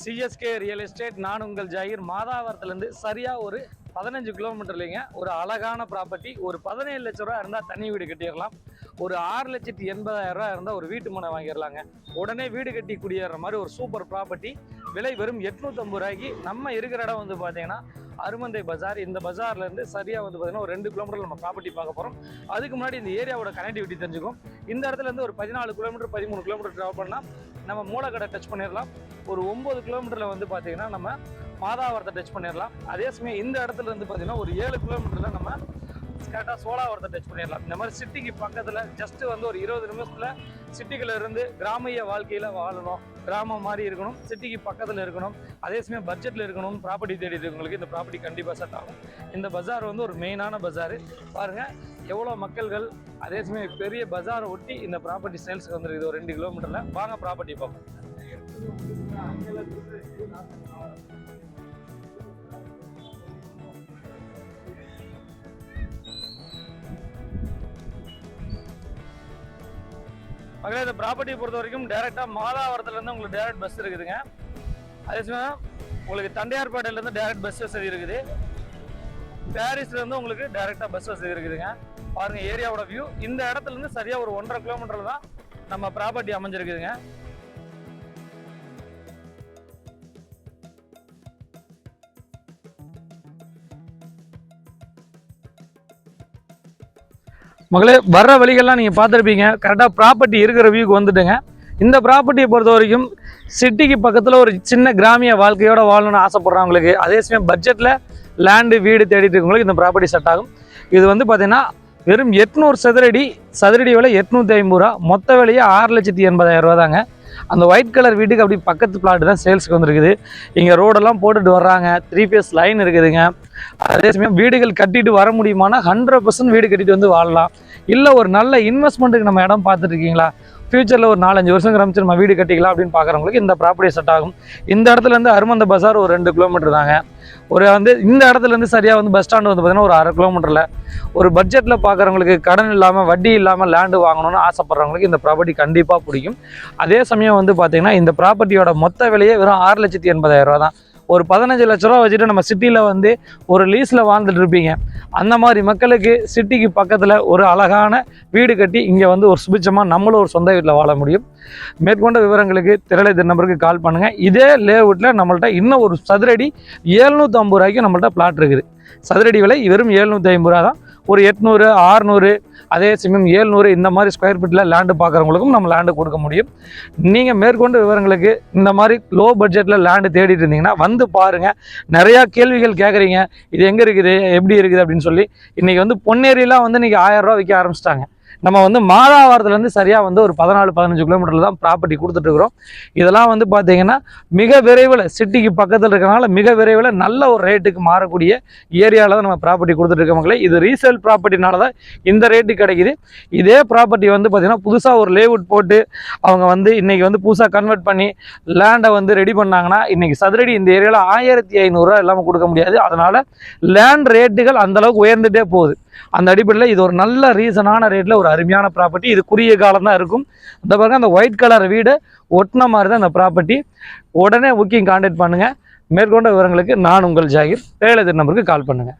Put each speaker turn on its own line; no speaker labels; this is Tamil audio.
சிஎஸ்கே ரியல் எஸ்டேட் நான் உங்கள் ஜாகிர். மாதாவரத்துலேருந்து சரியாக ஒரு பதினஞ்சு கிலோமீட்டர்லைங்க ஒரு அழகான ப்ராப்பர்ட்டி ஒரு பதினேழு லட்ச ரூபா இருந்தால் தனி வீடு கட்டிடலாம். ஒரு ஆறு லட்சத்தி எண்பதாயிரம் ரூபா இருந்தால் ஒரு வீட்டு மனை வாங்கிடலாங்க. உடனே வீடு கட்டி குடியேற மாதிரி ஒரு சூப்பர் ப்ராப்பர்ட்டி விலை வெறும் எட்நூற்றம்பது ரூபாய்க்கு. நம்ம இருக்கிற இடம் வந்து பார்த்தீங்கன்னா அருமந்தை பஜார். இந்த பஜார்லேருந்து சரியாக வந்து பார்த்தீங்கன்னா ஒரு ரெண்டு கிலோமீட்டர் நம்ம ப்ராப்பர்ட்டி பார்க்க போகிறோம் அதுக்கு முன்னாடி இந்த ஏரியாவோட கனெக்டிவிட்டி தெரிஞ்சுக்கும். இந்த இடத்துல இருந்து ஒரு பதினாலு கிலோமீட்டர் பதிமூணு கிலோமீட்டர் ட்ராவல் பண்ணால் நம்ம மூலக்கடை டச் பண்ணிடலாம் ஒரு ஒம்பது கிலோமீட்டரில் வந்து பார்த்தீங்கன்னா நம்ம மாதாவரத்தை டச் பண்ணிடலாம் அதே சமயம் இந்த இடத்துல இருந்து பார்த்தீங்கன்னா ஒரு ஏழு கிலோமீட்டரில் நம்ம கரெக்டாக சோலாவரத்தை டச் பண்ணிடலாம் இந்த மாதிரி சிட்டிக்கு பக்கத்தில் ஜஸ்ட்டு வந்து ஒரு இருபது நிமிஷத்தில் சிட்டிக்குள்ள இருந்து கிராமிய வாழ்க்கையில் வாழணும். கிராமம் மாதிரி இருக்கணும். சிட்டிக்கு பக்கத்தில் இருக்கணும். அதே சமயம் பட்ஜெட்டில் இருக்கணும் ப்ராப்பர்ட்டி தேடி இருக்கவங்களுக்கு இந்த ப்ராப்பர்ட்டி கண்டிப்பாக செட் ஆகும். இந்த பஜார் வந்து ஒரு மெயினான பஜார் பாருங்கள் எவ்வளோ மக்கள்கள் அதே சமயம் பெரிய பஜாரை ஒட்டி இந்த ப்ராப்பர்ட்டி சேல்ஸுக்கு வந்துருக்குது. ஒரு ரெண்டு கிலோமீட்டரில் வாங்க ப்ராப்பர்ட்டி பார்ப்போம். மகளே இந்த ப்ராப்பர்ட்டியை பொறுத்த வரைக்கும் டேரெக்டாக மாதாவரத்துலேருந்து உங்களுக்கு டேரக்ட் பஸ் இருக்குதுங்க. அதே சமயம் உங்களுக்கு தண்டையார்பேட்டையிலேருந்து டேரக்ட் பஸ் வசதி இருக்குது. பாரிஸ்லேருந்து உங்களுக்கு டேரெக்டாக பஸ் வசதி இருக்குதுங்க. பாருங்க ஏரியாவோட வியூ இந்த இடத்துல இருந்து சரியாக ஒரு ஒன்றரை கிலோமீட்டர் தான் நம்ம ப்ராப்பர்ட்டி அமைஞ்சிருக்குதுங்க. மகளே வர்ற வழிகள்லாம் நீங்கள் பார்த்துருப்பீங்க. கரெக்டாக ப்ராப்பர்ட்டி இருக்கிற வியூக்கு வந்துட்டுங்க. இந்த ப்ராப்பர்ட்டியை பொறுத்த வரைக்கும் சிட்டிக்கு பக்கத்தில் ஒரு சின்ன கிராமிய வாழ்க்கையோட வாழணும்னு ஆசைப்பட்றவங்களுக்கு அதே சமயம் பட்ஜெட்டில் லேண்டு வீடு தேடிட்டு இருக்கவங்களுக்கு இந்த ப்ராப்பர்ட்டி செட் ஆகும். இது வந்து பார்த்திங்கன்னா வெறும் எட்நூறு சதுரடி சதுரடி விலை எட்நூற்றி ஐம்பது ரூபா. மொத்த விலையே ஆறு லட்சத்தி எண்பதாயிரம் ரூபா தாங்க. அந்த ஒயிட் கலர் வீட்டுக்கு அப்படி பக்கத்து பிளாட் தான் சேல்ஸுக்கு வந்திருக்குது. இங்கே ரோடெல்லாம் போட்டுட்டு வர்றாங்க. த்ரீ ஃபேஸ் லைன் இருக்குதுங்க. அதே சமயம் வீடுகள் கட்டிட்டு வர முடியுமானா ஹண்ட்ரட் பர்சன்ட் வீடு கட்டிட்டு வந்து வாழலாம். இல்லை ஒரு நல்ல இன்வெஸ்ட்மெண்ட்டுக்கு நம்ம இடம் பார்த்துட்டு இருக்கீங்களா ஃப்யூச்சரில் ஒரு நாலஞ்சு வருஷம் கிரமிச்சு நம்ம வீடு கட்டிக்கலாம் அப்படின்னு பார்க்குறவங்களுக்கு இந்த ப்ராப்பர்ட்டி செட் ஆகும். இந்த இடத்துலேருந்து அருமந்த பசார் ஒரு ரெண்டு கிலோமீட்டர் தாங்க. ஒரு வந்து இந்த இடத்துலேருந்து சரியாக வந்து பஸ் ஸ்டாண்டு வந்து பார்த்திங்கன்னா ஒரு அரை கிலோமீட்டரில் ஒரு பட்ஜெட்டில் பார்க்குறவங்களுக்கு கடன் இல்லாமல் வட்டி இல்லாமல் லேண்டு வாங்கணும்னு ஆசைப்பட்றவங்களுக்கு இந்த ப்ராப்பர்ட்டி கண்டிப்பாக பிடிக்கும். அதே சமயம் வந்து பார்த்தீங்கன்னா இந்த ப்ராப்பர்ட்டியோட மொத்த விலையே வெறும் ஆறு லட்சத்தி எண்பதாயிரம் ரூபா தான். ஒரு பதினஞ்சு லட்ச ரூபா வச்சுட்டு நம்ம சிட்டியில் வந்து ஒரு லீஸில் வாழ்ந்துட்டு இருப்பீங்க. அந்த மாதிரி மக்களுக்கு சிட்டிக்கு பக்கத்தில் ஒரு அழகான வீடு கட்டி இங்கே வந்து ஒரு சுபிச்சமாக நம்மளும் ஒரு சொந்த வீட்டில் வாழ முடியும். மேற்கொண்ட விவரங்களுக்கு திரளை நம்பருக்கு கால் பண்ணுங்கள் இதே லேஅவுட்டில் நம்மள்ட்ட இன்னும் ஒரு சதுரடி ஏழ்நூற்றம்பது ரூபாய்க்கு நம்மள்ட்ட பிளாட் இருக்குது. சதுரடி விலை வெறும் ஏழ்நூற்றி ஐம்பது ரூபா தான் ஒரு எட்நூறு ஆறுநூறு அதே சமயம் ஏழ்நூறு இந்த மாதிரி ஸ்கொயர் ஃபீட்டில் லேண்டு பார்க்குறவங்களுக்கும் நம்ம லேண்டு கொடுக்க முடியும். நீங்கள் மேற்கொண்டு விவரங்களுக்கு இந்த மாதிரி லோ பட்ஜெட்டில் லேண்டு தேடிட்டு இருந்தீங்கன்னா வந்து பாருங்கள் நிறையா கேள்விகள் கேட்குறீங்க இது எங்கே இருக்குது? எப்படி இருக்குது? அப்படின்னு சொல்லி. இன்றைக்கி வந்து பொன்னேரியெலாம் வந்து இன்றைக்கி ஆயிரம் ரூபா விற்க ஆரம்பிச்சிட்டாங்க. நம்ம வந்து மாதாவாரத்துலேருந்து சரியாக வந்து ஒரு பதினாலு பதினஞ்சு கிலோமீட்டரில் தான் ப்ராப்பர்ட்டி கொடுத்துட்ருக்குறோம் இதெல்லாம் வந்து பார்த்தீங்கன்னா மிக விரைவில் சிட்டிக்கு பக்கத்தில் இருக்கிறனால மிக விரைவில் நல்ல ஒரு ரேட்டுக்கு மாறக்கூடிய ஏரியாவில் தான் நம்ம ப்ராப்பர்ட்டி கொடுத்துட்ருக்கவங்களே இது ரீசேல் ப்ராப்பர்ட்டினால தான் இந்த ரேட்டு கிடைக்குது. இதே ப்ராப்பர்ட்டி வந்து பார்த்திங்கன்னா புதுசாக ஒரு லேவுட் போட்டு அவங்க வந்து இன்றைக்கி வந்து புதுசாக கன்வெர்ட் பண்ணி லேண்டை வந்து ரெடி பண்ணாங்கன்னா இன்றைக்கி சதுரடி இந்த ஏரியாவில் ஆயிரத்தி ஐநூறுரூவா இல்லாமல் கொடுக்க முடியாது. அதனால் லேண்ட் ரேட்டுகள் அந்தளவுக்கு உயர்ந்துட்டே போகுது. அந்த அடிப்படையில் இது ஒரு நல்ல ரீசனான ரேட்டில் ஒரு அருமையான ப்ராப்பர்ட்டி இது குறுகிய காலம் தான் இருக்கும். அந்த பாருங்க அந்த ஒயிட் கலர் வீடு ஒட்டின மாதிரி தான் அந்த ப்ராப்பர்ட்டி உடனே புக்கிங் கான்டாக்ட் பண்ணுங்கள் மேற்கொண்ட விவரங்களுக்கு நான் உங்கள் ஜாகிர். ஏழு நம்பருக்கு கால் பண்ணுங்கள்